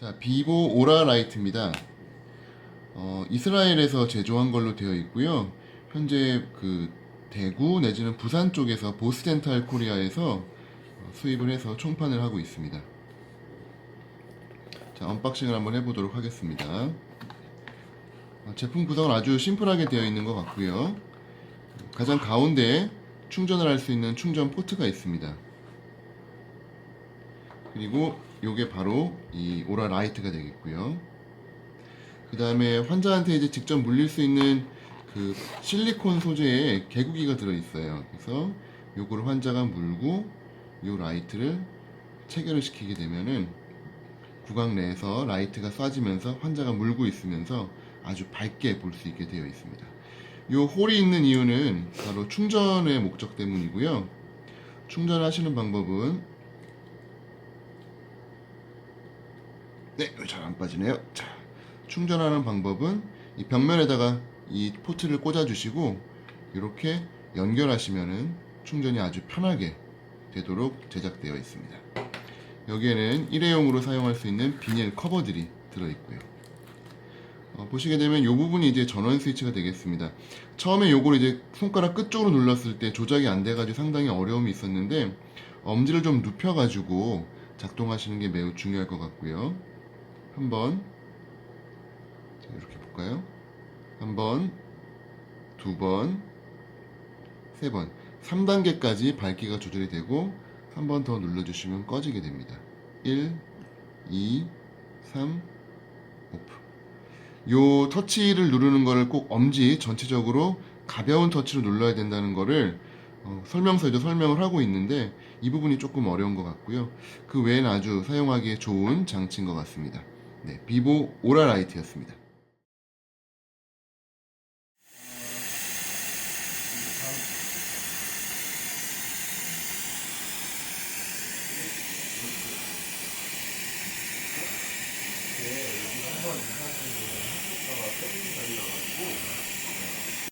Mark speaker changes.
Speaker 1: 자, 비보 오라 라이트입니다. 어, 이스라엘에서 제조한 걸로 되어 있고요. 현재 그 대구 내지는 부산 쪽에서 보스덴탈 코리아에서 어, 수입을 해서 총판을 하고 있습니다. 자, 언박싱을 한번 해보도록 하겠습니다. 어, 제품 구성은 아주 심플하게 되어 있는 것 같고요. 가장 가운데에 충전을 할 수 있는 충전 포트가 있습니다. 그리고 요게 바로 이 오라 라이트가 되겠고요. 그 다음에 환자한테 이제 직접 물릴 수 있는 그 실리콘 소재의 개구기가 들어있어요. 그래서 요거를 환자가 물고 요 라이트를 체결을 시키게 되면은 구강 내에서 라이트가 쏴지면서 환자가 물고 있으면서 아주 밝게 볼 수 있게 되어 있습니다. 요 홀이 있는 이유는 바로 충전의 목적 때문이고요. 충전하시는 방법은 네, 잘 안 빠지네요. 자, 충전하는 방법은 이 벽면에다가 이 포트를 꽂아주시고 이렇게 연결하시면은 충전이 아주 편하게 되도록 제작되어 있습니다. 여기에는 일회용으로 사용할 수 있는 비닐 커버들이 들어있고요. 어, 보시게 되면 이 부분이 이제 전원 스위치가 되겠습니다. 처음에 요걸 이제 손가락 끝쪽으로 눌렀을 때 조작이 안 돼가지고 상당히 어려움이 있었는데 엄지를 좀 눕혀가지고 작동하시는 게 매우 중요할 것 같고요. 한번 자, 이렇게 볼까요? 한 번, 두 번, 세 번, 3단계까지 밝기가 조절이 되고 한 번 더 눌러주시면 꺼지게 됩니다. 1, 2, 3, 오프. 요 터치를 누르는 거를 꼭 엄지 전체적으로 가벼운 터치로 눌러야 된다는 거를 어, 설명서에도 설명을 하고 있는데 이 부분이 조금 어려운 것 같고요. 그 외엔 아주 사용하기에 좋은 장치인 것 같습니다. 네, 비보 오라라이트였습니다.